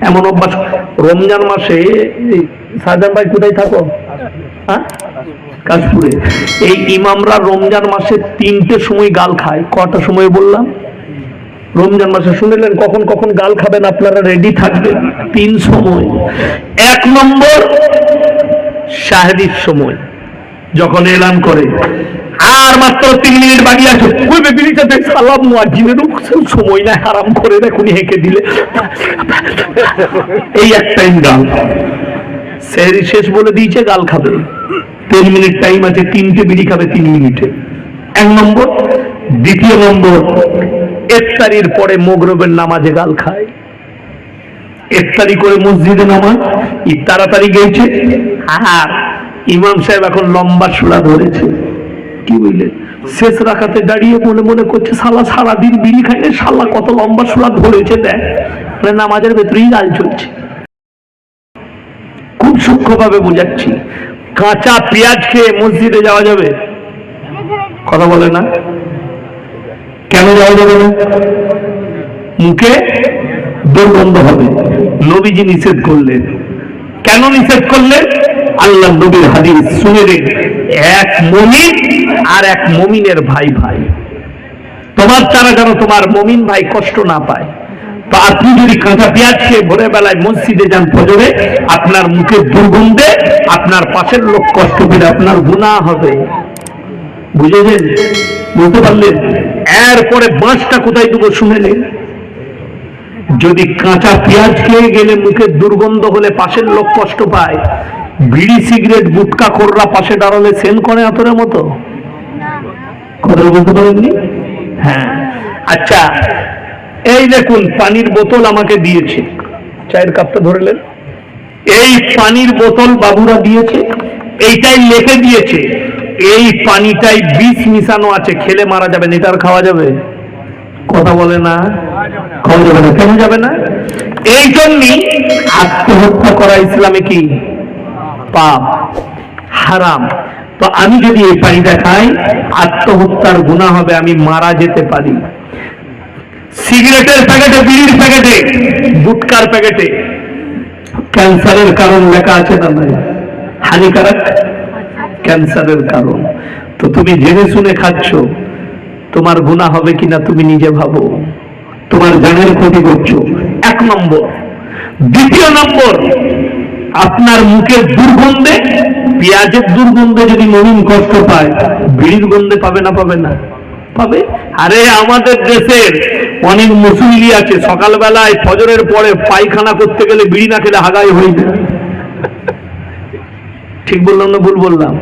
এমন অভ্যাস। রমজান মাসে সাজান ভাই কোথায় থাকো? হ্যাঁ? কাশপুরে। এই ইমামরা রমজান মাসে তিনটে সময় গাল খায়। কটা সময় বললাম? রমজান মাসে শুনলেন, কখন কখন গাল খাবেন আপনারা রেডি থাকবেন? তিন সময়। এক নম্বর শাহরির সময়। যখন এলান করে আর মাত্র তিন মিনিট বাকি আছে। ওই বেবিলিটাতে সালাম মুয়াজ্জিনেরও সময় নাই হারাম করে দেখুনি হেঁকে দিলে। এই এক টাইম গাল সেহরি শেষ বলে দিয়েছে গাল খাবে। তিন মিনিট টাইম আছে তিনটে বিড়ি খাবে তিন মিনিটে। এক নম্বর দ্বিতীয় নম্বর ইফতারির পরে মোগরবের নামাজে গাল খায়। ইফতারি করে মসজিদে নামাজ ই তাড়াতাড়ি গেছে আর ইমাম সাহেব এখন লম্বা সুরা ধরেছে। কি বুঝলেন শেষ রাখাতে দাঁড়িয়ে মনে মনে করছে সালা সারাদিন বিড়ি খাইলে সালা কত লম্বা সুরা ধরেছে, দেখ। মানে নামাজের ভেতরেই গাল চলছে। খুব সূক্ষ্মভাবে বোঝাচ্ছি। কাঁচা পেঁয়াজ খেয়ে মসজিদে যাওয়া যাবে? কথা বলে না। কেন যাওয়া যাবে না? মুখে দুর্গন্ধ হবে। নবীজি নিষেধ করলেন। কেন নিষেধ করলেন? আল্লাহ নবীর হাদিস শুনে রে এক মমিন আর এক মমিনের ভাই ভাই। তোমার দ্বারা যেন তোমার মমিন ভাই কষ্ট না পায়। তো আপনি যদি কাঁচা পেঁয়াজ খেয়ে ভোরের বেলায় মসজিদে যান ফজরে, আপনার মুখে দুর্গন্ধে আপনার পাশের লোক কষ্ট পেলে আপনার গুণা হবে। বুঝেছেন? বুঝতে পারলেন? এরপরে বাঁশটা কোথায় দেবো শুনে নিন। যদি কাঁচা পেঁয়াজ খেয়ে গেলে মুখে দুর্গন্ধ হলে পাশের লোক কষ্ট পায়। বিড়ি, সিগারেট, গুটকা খোররা পাশে দাঁড়ালে সেন করে আতরের মতো? কথা বলতে পারেননি? হ্যাঁ। আচ্ছা এই দেখুন, পানির বোতল আমাকে দিয়েছে। চায়ের কাপটা ধরলেন এই পানির বোতল বাবুরা দিয়েছে, এইটাই লেখে দিয়েছে। এই পানিটাই বিষ মিশানো আছে, খেলে মারা যাবে না এটা খাওয়া যাবে। কথা বলে না খাওয়া যাবে না কেন যাবে না। এই জন্যই আত্মহত্যা করা ইসলামে কি? পাপ, হারাম। তো আমি যদি এই পানিটা খাই, আত্মহত্যার গুণা হবে, আমি মারা যেতে পারি। সিগারেটের প্যাকেটে, বিড়ির প্যাকেটে, গুটকার প্যাকেটে। ক্যান্সারের কারণ লেখা আছে না নাই? হানিকারক? ক্যান্সারের কারণ। তো তুমি জেনে শুনে খাচ্ছ। তোমার গুণা হবে কিনা তুমি নিজে ভাবো। তোমার জানের ক্ষতি করছ। এক নম্বর। দ্বিতীয় নম্বর, আপনার মুখের দুর্গন্ধে, পেঁয়াজের দুর্গন্ধে যদি মমিন কষ্ট পায়, বিড়ির গন্ধে পাবে না পাবে না? পাবে? আরে আমাদের দেশের অনেক মুসল্লি আছে, সকালবেলায় ফজরের পরে পায়খানা করতে গেলে বিড়ি না খেলে হাগাই যায় ঠিক বললাম না ভুল বললাম?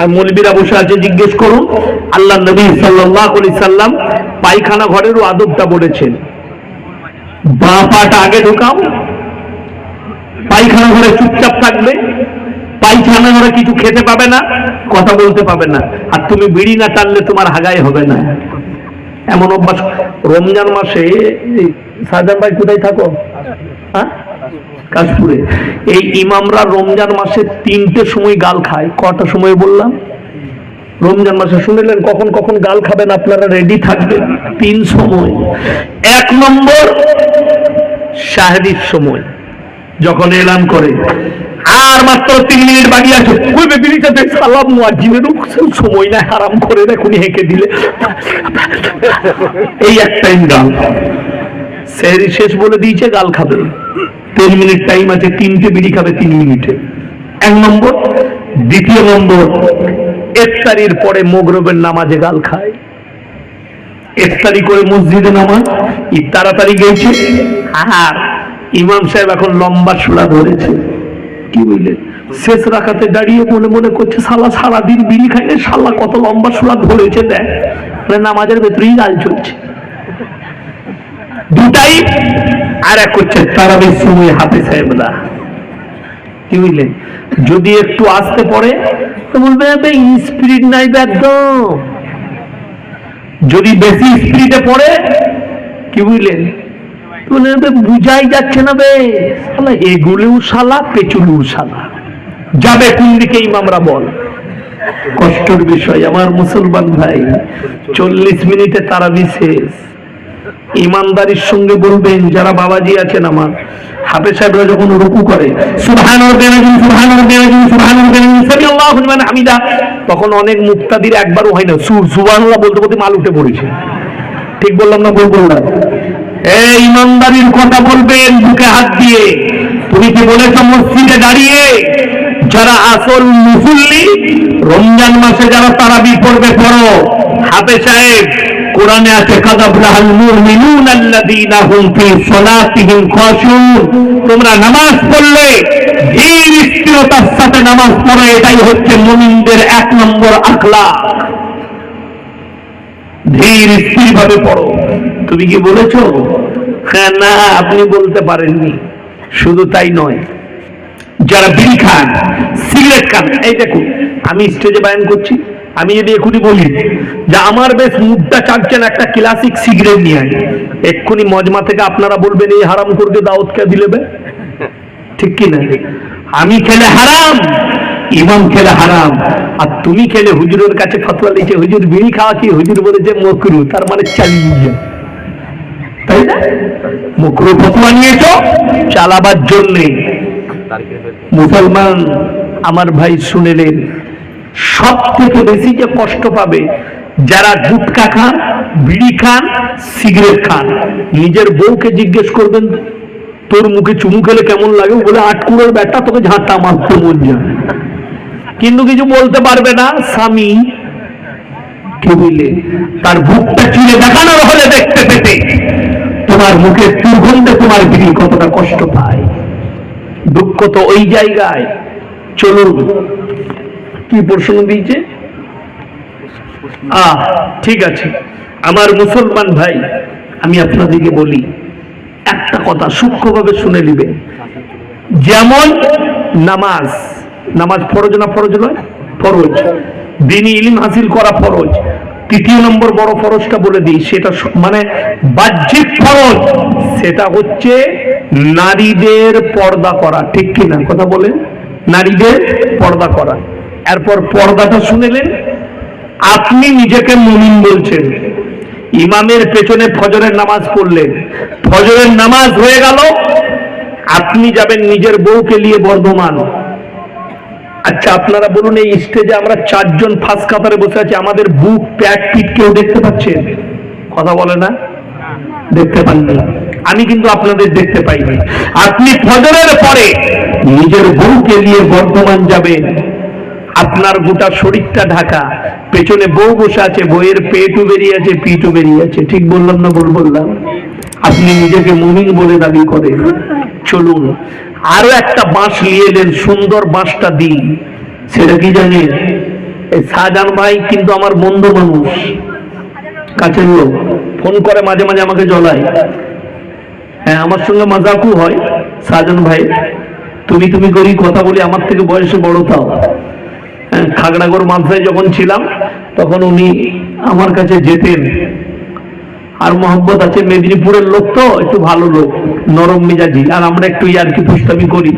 আর মৌলবীরা বসে আছে, জিজ্ঞেস করুন। আল্লাহ নবী সাল্লাহ আলি সাল্লাম পায়খানা ঘরেরও আদবটা বলেছেন। বাঁ পাটা আগে ঢোকাও। পায়খানা ঘরে চুপচাপ থাকবে। পায়খানা ঘরে কিছু খেতে পাবে না, কথা বলতে পাবে না। আর তুমি বিড়ি না টানলে তোমার হাগাই হবে না। এমন অভ্যাস। রমজান মাসে সাজান ভাই কোথায় থাকো? কাশপুরে। এই ইমামরা রমজান মাসে তিনটে সময় গাল খায়। কটা সময় বললাম? রমজান মাসে শুনলেন, কখন কখন গাল খাবেন, আপনারা রেডি থাকবেন তিন সময়। এক নম্বর সময়, যখন এলান করে। আর মাত্র তিন মিনিট বাকি আছে। ওই বেবিলিটাতে সালাম মুয়াজ্জিনেরও সময় নাই, হারাম করে দেখুনি হেঁকে দিলে। এই এক টাইম গাল। সেহরি শেষ বলে দিয়েছে, গাল খাবে। তিন মিনিট টাইম আছে, তিনটে বিড়ি খাবে তিন মিনিটে। এক নম্বর। দ্বিতীয় নম্বর, ইফতারির পরে মোগরবের নামাজে গাল খায়। ইফতারি করে মসজিদে নামাজ, ই তাড়াতাড়ি গেছে। আর ইমাম সাহেব এখন লম্বা সুরা ধরেছে। কি বুঝলেন শেষ রাখাতে দাঁড়িয়ে মনে মনে করছে সালা সারাদিন বিড়ি খাইলে সালা কত লম্বা সুরা ধরেছে, দেখ। মানে নামাজের ভেতরেই গাল চলছে। দুটাই আর এক হচ্ছে তারাবির সময় হাতে সাহেবরা কি বুঝলেন? যদি একটু আসতে পড়ে, তো বলবে স্পিরিট নাই বে একদম। যদি বেশি স্পিরিটে পড়ে, কি বুঝলেন? বুঝাই যাচ্ছে না বে। শালা, এগুলোও শালা পেছুলুও শালা। যাবে কোন দিকে ইমামরা বল। কষ্টের বিষয়, আমার মুসলমান ভাই, চল্লিশ মিনিটে তারা বিশেষ ইমানদারির সঙ্গে বলবেন, যারা বাবাজি আছেন আমার, হাফেজ সাহেবরা যখন রুকু করে তখন অনেক মুক্তাদির একবারও হয় না। সু- সুবহানাল্লাহ বলতে বলতে মাল উঠে পড়েছে। ঠিক বললাম না ভুল বললাম এই ইমানদারির কথা বলবেন, বুকে হাত দিয়ে। তুমি কি বলেছ মসজিদে দাঁড়িয়ে? যারা আসল মুসল্লি, রমজান মাসে যারা তারাবি পড়বে, পড়ো। হাফে সাহেব কোরআনে আছে মুমিনুন আল্লাযীনা হুম ফি তোমরা নামাজ পড়লে, ধীর স্থিরতার সাথে নামাজ পড়ো, এটাই হচ্ছে মুমিনদের এক নম্বর আখলাক। ধীর স্থির ভাবে পড়ো। তুমি কি বলেছ? হ্যাঁ না, আপনি বলতে পারেননি। শুধু তাই নয়, যারা বিড়ি খান, সিগারেট খান, এই দেখুন, আমি স্টেজে বায়ান করছি। আমি যদি এখনই বলি যে আমার বেশ মুখটা চাচ্ছেন একটা ক্লাসিক সিগারেট নিয়ে এক্ষুনি মজমা থেকে আপনারা বলবেন, এই হারাম করকে দাওয়াত কে দিলেবে? ঠিক কি না? আমি খেলে হারাম, ইমাম খেলে হারাম, আর তুমি খেলে হুজুরের কাছে ফতোয়া দিয়েছে, হুজুর বিড়ি খাওয়া কি? হুজুর বলেছে, মকরু। তার মানে চালিয়ে তাই না? মকরু ফতোয়া নিয়েছো, চালাবার জন্যে। মুসলমান, আমার ভাই শুনেলেন সব থেকে বেশি যে কষ্ট পাবে যারা গুটকা খান, বিড়ি খান, সিগারেট খান। নিজের বউকে জিজ্ঞেস করবেন, তোর মুখে চুমু খেলে কেমন লাগে? বলে আটকুড়োর ব্যাটা, তোকে ঝাঁটা মারতে মন কিন্তু কিছু বলতে পারবে না, স্বামী তার বুকটা চিনে হলে দেখতে পেতে। তোমার মুখের দুর্গন্ধে তোমার বিড়ি কতটা কষ্ট পায়। দুঃখ তো ওই জায়গায়। চলুন কি প্রশ্ন দিয়েছে? আহ, ঠিক আছে। আমার মুসলমান ভাই, আমি আপনাদেরকে বলি, একটা কথা সূক্ষ্মভাবে শুনে নেবেন যেমন নামাজ নামাজ ফরজ না ফরজ নয়? ফরজ। দিনী ইলিম হাসিল করা ফরজ। তৃতীয় নম্বর বড় ফরজটা বলে দিই, সেটা মানে বাহ্যিক ফরজ। সেটা হচ্ছে নারীদের পর্দা করা, ঠিক কি না কথা বলেন। নারীদের পর্দা করা। এরপর পর্দাটা শুনেলেন? আপনি নিজেকে মুমিন বলছেন। ইমামের পেছনে ফজরের নামাজ পড়লেন। ফজরের নামাজ হয়ে গেল। আপনি যাবেন নিজের বউকে নিয়ে বর্ধমান। আচ্ছা আপনারা বলুন, এই স্টেজে আমরা চারজন ফাঁস কাতারে বসে আছি। আমাদের বুক, প্যাট পিট কেউ দেখতে পাচ্ছেন? কথা বলে না? দেখতে পাননি আমি কিন্তু আপনাদের দেখতে পাইনি। আপনি ফজরের পরে নিজের বউকে নিয়ে বর্ধমান যাবেন। আপনার গোটা শরীরটা ঢাকা। পেছনে বউ বসে আছে বইয়ের পেটও বেরিয়ে আছে, পিঠও বেরিয়ে আছে। ঠিক বললাম না ভুল বললাম? আপনি নিজেকে মুমিন বলে দাবি করেন। চলুন, আরও একটা বাঁশ নিয়ে এলেন সুন্দর বাঁশটা দিই সেটা কি জানেন? এই শাহজাহান ভাই কিন্তু আমার বন্ধু মানুষ। কাছের লোক। ফোন করে মাঝে মাঝে আমাকে জ্বলায়। হ্যাঁ আমার সঙ্গে মাজাকও হয় শাহজাহান ভাই তুমি তুমি করি কথা বলি, আমার থেকে বয়সে বড় তাও। খাগড়াগড় মাদ্রাসায় যখন ছিলাম, তখন উনি আমার কাছে যেতেন। আর মোহাম্মদ আছে, মেদিনীপুরের লোক তো, একটু ভালো লোক, নরম মেজাজি। আর আমরা একটু ইয়ার্কি পুস্তামি করি।